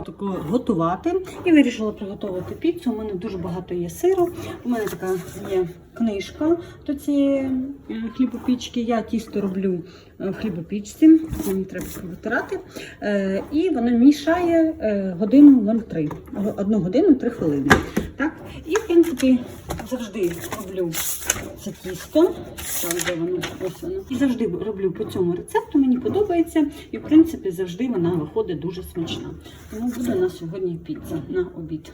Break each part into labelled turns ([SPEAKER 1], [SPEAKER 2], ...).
[SPEAKER 1] готу- готувати і вирішила приготувати піцу. У мене дуже багато є сиру. У мене така є книжка до цієї е, хлібопічки. Я тісто роблю в хлібопічці, мені треба витирати. Е, І воно мішає е, годину 03, одну годину 3 хвилини. Так? І в принципі завжди роблю це тісто. Так, де воно? Ось воно. І завжди роблю по цьому рецепту, мені подобається. І в принципі завжди вона виходить дуже смачна. Тому буде у нас сьогодні піца на обід.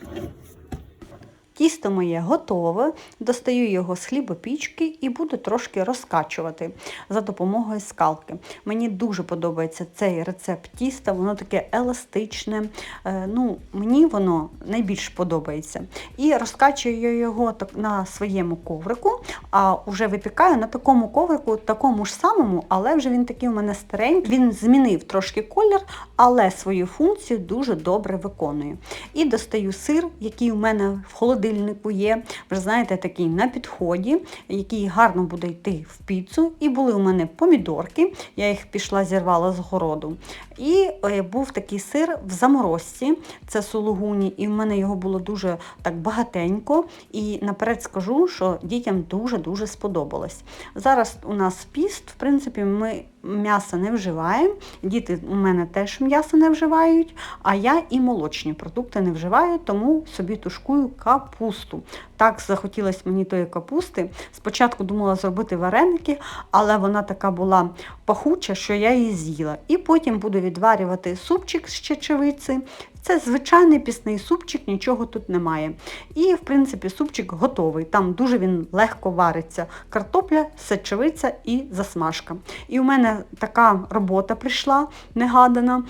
[SPEAKER 2] Тісто моє готове, достаю його з хлібопічки і буду трошки розкачувати за допомогою скалки. Мені дуже подобається цей рецепт тіста, воно таке еластичне. е, Ну, мені воно найбільш подобається. І розкачую я його на своєму коврику, а вже випікаю на такому коврику, такому ж самому, але вже він такий у мене старенький. Він змінив трошки колір, але свою функцію дуже добре виконує. І достаю сир, який у мене в холодильнику є. Ви знаєте, такий на підході, який гарно буде йти в піцу. І були у мене помідорки, я їх пішла зірвала з городу. І е, був такий сир в заморозці, це сулугуні, і в мене його було дуже так багатенько. І наперед скажу, що дітям дуже-дуже сподобалось. Зараз у нас піст, в принципі, ми м'ясо не вживаємо. Діти у мене теж м'ясо не вживають, а я і молочні продукти не вживаю, тому собі тушкую капусту. Так захотілося мені тої капусти. Спочатку думала зробити вареники, але вона така була пахуча, що я її з'їла. І потім буду відварювати супчик з чечевиці. Це звичайний пісний супчик, нічого тут немає. І, в принципі, супчик готовий. Там дуже він легко вариться. Картопля, сечевиця і засмажка. І у мене така робота прийшла негадана.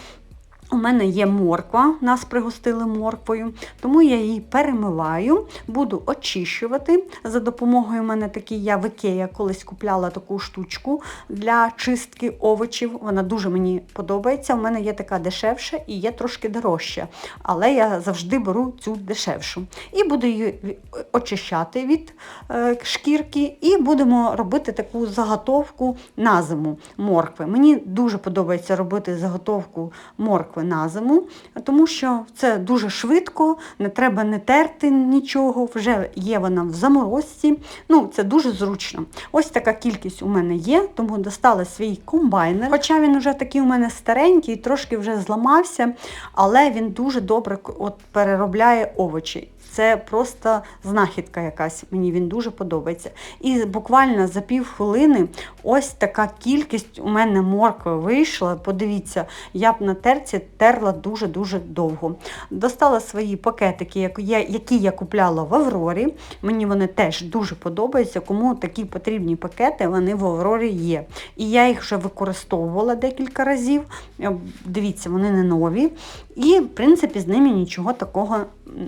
[SPEAKER 2] У мене є морква, нас пригостили морквою, тому я її перемиваю, буду очищувати. За допомогою мене такий я в Ікея колись купляла таку штучку для чистки овочів. Вона дуже мені подобається. У мене є така дешевша і є трошки дорожча. Але я завжди беру цю дешевшу. І буду її очищати від е, шкірки, і будемо робити таку заготовку на зиму моркви. Мені дуже подобається робити заготовку моркви на зиму, тому що це дуже швидко, не треба не терти нічого, вже є вона в заморозці. Ну, це дуже зручно. Ось така кількість у мене є, тому достала свій комбайнер. Хоча він вже такий у мене старенький, трошки вже зламався, але він дуже добре от, переробляє овочі. Це просто знахідка якась. Мені він дуже подобається. І буквально за пів хвилини ось така кількість у мене моркви вийшла. Подивіться, я б на терці терла дуже-дуже довго. Достала свої пакетики, які я купляла в Аврорі. Мені вони теж дуже подобаються. Кому такі потрібні пакети, вони в Аврорі є. І я їх вже використовувала декілька разів. Е, Дивіться, вони не нові. І, в принципі, з ними нічого такого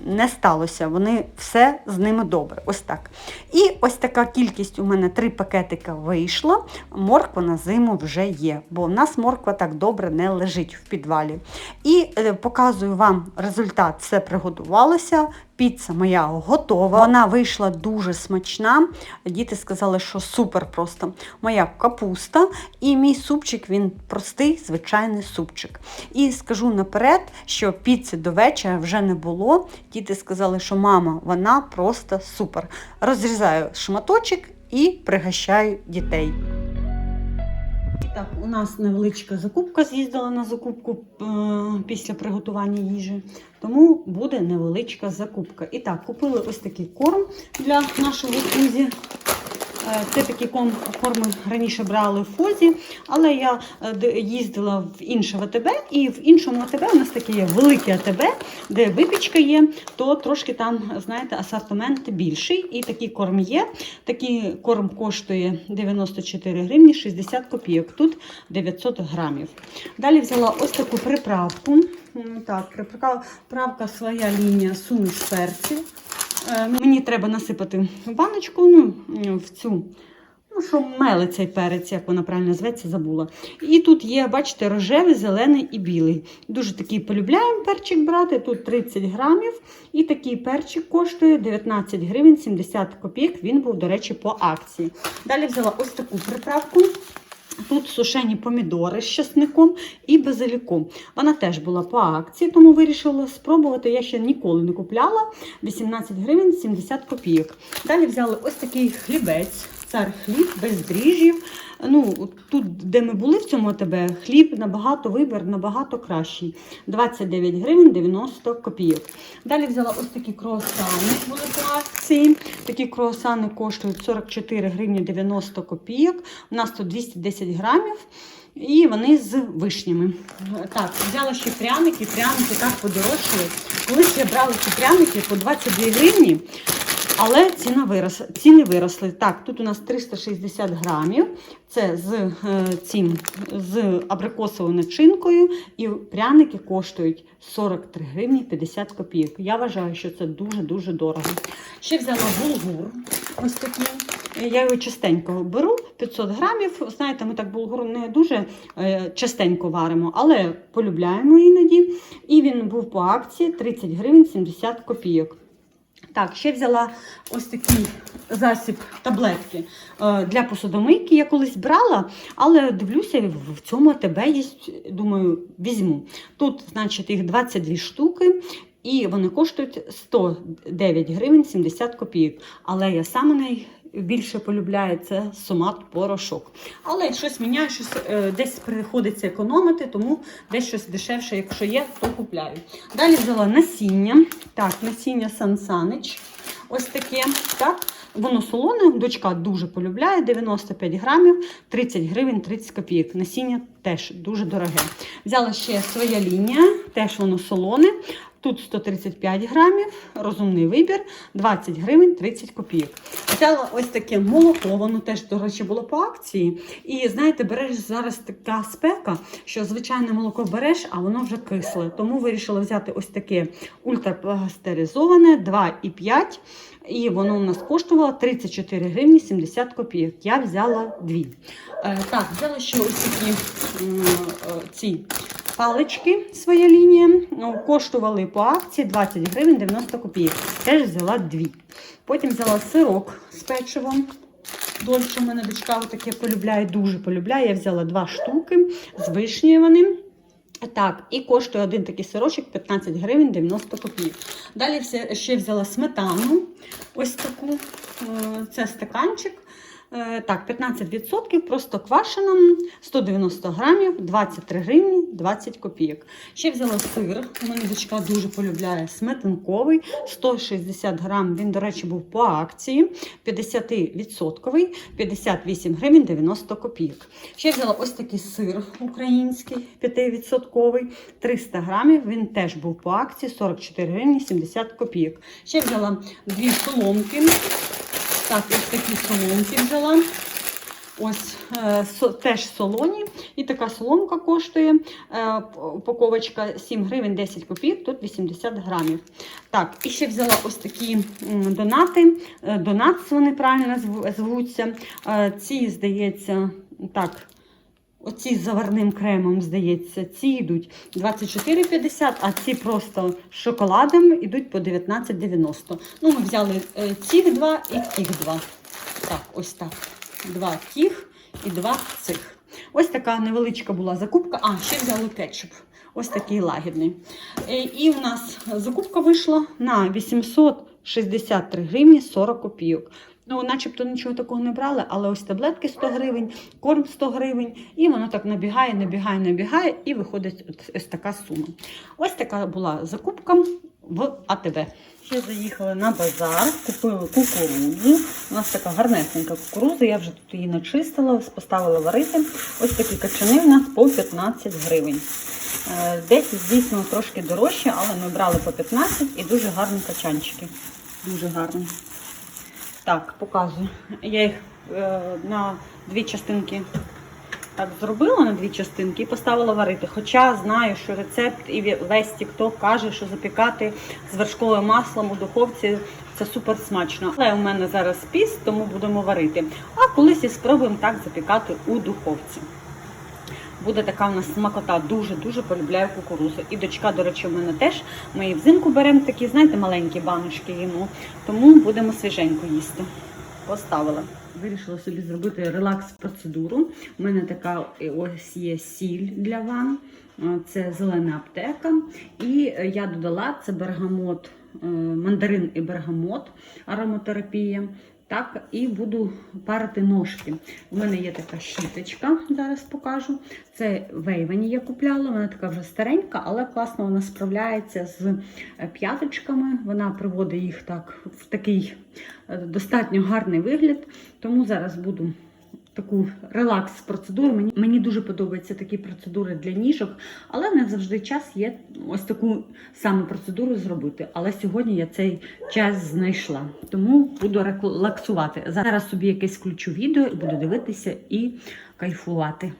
[SPEAKER 2] не сталося. Вони все з ними добре. Ось так. І ось така кількість у мене три пакетика вийшла. Морква на зиму вже є, бо в нас морква так добре не лежить в підвалі. І е, показую вам результат. Все приготувалося. Піца моя готова. Вона вийшла дуже смачна. Діти сказали, що супер просто. Моя капуста і мій супчик він простий, звичайний супчик. І скажу наперед, що піци до вечора вже не було. Діти сказали, що мама, вона просто супер. Розрізаю шматочок і пригощаю дітей.
[SPEAKER 1] Так, у нас невеличка закупка. З'їздила на закупку е, після приготування їжі, тому буде невеличка закупка. І так, купили ось такий корм для нашого кузі. Е, Це такі корми раніше брали в фозі, але я е, їздила в інше ВТБ, і в іншому ВТБ у нас таке є велике АТБ, де випічка є, то трошки там, знаєте, асортимент більший. І такий корм є. Такий корм коштує 94 гривні 60 копійок. Тут 900 грамів. Далі взяла ось таку приправку. Так, приправка своя лінія суміш перців. Е, Мені треба насипати в баночку, ну, в цю. Ну, що мели цей перець, як вона правильно зветься, забула. І тут є, бачите, рожевий, зелений і білий. Дуже такий полюбляємо перчик брати. Тут 30 грамів. І такий перчик коштує 19 гривень 70 копійок. Він був, до речі, по акції. Далі взяла ось таку приправку. Тут сушені помідори з часником і базиліком. Вона теж була по акції, тому вирішила спробувати. Я ще ніколи не купляла. 18 гривень 70 копійок. Далі взяли ось такий хлібець, цар хліб без дріжджів. Ну, тут, де ми були в цьому АТБ, хліб набагато вибір, набагато кращий. 29 гривень 90 копійок. Далі взяла ось такі круасани, були акції. Такі круасани коштують 44 гривні 90 копійок. У нас тут 210 грамів. І вони з вишнями. Так, взяла ще пряники, пряники так подорожчали. Колись я брала ці пряники по 22 гривні, але ціна вирос, ціни виросли. Так, тут у нас 360 грамів. Це з е, цим з абрикосовою начинкою, і пряники коштують 43 гривні 50 копійок. Я вважаю, що це дуже-дуже дорого. Ще взяла булгур. Ось такий. Я його частенько беру, 500 грамів. Знаєте, ми так булгур не дуже е, частенько варимо, але полюбляємо іноді. І він був по акції 30 гривень 70 копійок. Так, ще взяла ось такий засіб таблетки е, для посудомийки. Я колись брала, але дивлюся, в- цьому АТБ є, думаю, візьму. Тут, значить, їх 22 штуки. І вони коштують 109 гривень 70 копійок. Але я саме найбільше полюбляю це сомат порошок. Але щось міняю, щось е, десь приходиться економити, тому десь щось дешевше, якщо є, то купляю. Далі взяла насіння. Так, насіння Сансанич. Ось таке. Так. Воно солоне, дочка дуже полюбляє, 95 грамів, 30 гривень 30 копійок. Насіння теж дуже дороге. Взяла ще своя лінія, теж воно солоне. Тут 135 грамів, розумний вибір, 20 гривень 30 копійок. Взяла ось таке молоко, воно теж, до речі, було по акції. І знаєте, береш зараз така спека, що звичайне молоко береш, а воно вже кисле. Тому вирішила взяти ось таке ультрапастеризоване 2,5. І воно у нас коштувало 34 гривні 70 копійок. Я взяла дві. Е, так, взяла ще ось такі е, ці палички, своя лінія. Ну, коштували по акції 20 гривень 90 копійок. Теж взяла дві. Потім взяла сирок з печивом. Дольше в мене дочка таке полюбляє, дуже полюбляє. Я взяла два штуки з вишнею вони. Так, і коштує один такий сирочок 15 гривень 90 копійок. Далі ще взяла сметану. Ось таку. е, Це стаканчик. Е, Так, 15% просто квашена, 190 грамів, 23 гривні, 20 копійок. Ще взяла сир. Мене дочка дуже полюбляє сметанковий, 160 грам. Він, до речі, був по акції. 50%, 58 гривень 90 копійок. Ще взяла ось такий сир український, 5%, 300 грамів. Він теж був по акції, 44 гривні 70 копійок. Ще взяла дві соломки. Так, ось такі соломки взяла. Ось е, теж солоні. І така соломка коштує. Е, упаковочка 7 гривень 10 копійок, тут 80 грамів. Так, і ще взяла ось такі донати. Е, Донатс вони правильно звуться. Ці, здається, так. Оці з заварним кремом, здається, ці йдуть 24,50, а ці просто з шоколадом йдуть по 19,90. Ну, ми взяли е, цих два і тих два. Так, ось так. Два тих і два цих. Ось така невеличка була закупка. А, ще взяли кетчуп. Ось такий лагідний. Е, І в нас закупка вийшла на 863 гривні 40 копійок. Ну, начебто нічого такого не брали, але ось таблетки 100 гривень, корм 100 гривень, і воно так набігає, набігає, набігає, і виходить ось така сума. Ось така була закупка в АТБ. Ще заїхали на базар, купили кукурудзу. У нас така гарнесенька кукурудза, я вже тут її начистила, поставила варити. Ось такі качани у нас по 15 гривень. Е, Десь, звісно, трошки дорожче, але ми брали по 15 і дуже гарні качанчики. Дуже гарні. Так, показую. Я їх е, на дві частинки так зробила на дві частинки і поставила варити. Хоча знаю, що рецепт і весь TikTok каже, що запікати з вершковим маслом у духовці це супер смачно. Але у мене зараз піс, тому будемо варити. А колись і спробуємо так запікати у духовці. Буде така в нас смакота, дуже-дуже полюбляю кукурузу. І дочка, до речі, в мене теж. Ми її взимку беремо такі, знаєте, маленькі баночки їмо. Тому будемо свіженько їсти. Поставила. Вирішила собі зробити релакс-процедуру. У мене така е, ось є сіль для ван. Е, Це зелена аптека. І е, я додала це бергамот, е, мандарин і бергамот, ароматерапія. Так, і буду парити ножки. У мене є така щіточка, зараз покажу. Це вейвені я купляла, вона така вже старенька, але класно вона справляється з е, п'яточками. Вона приводить їх так в такий е, достатньо гарний вигляд. Тому зараз буду таку релакс-процедуру. Мені, мені дуже подобаються такі процедури для ніжок, але не завжди час є ось таку саму процедуру зробити. Але сьогодні я цей час знайшла. Тому буду релаксувати. Зараз собі якесь включу відео буду дивитися і кайфувати.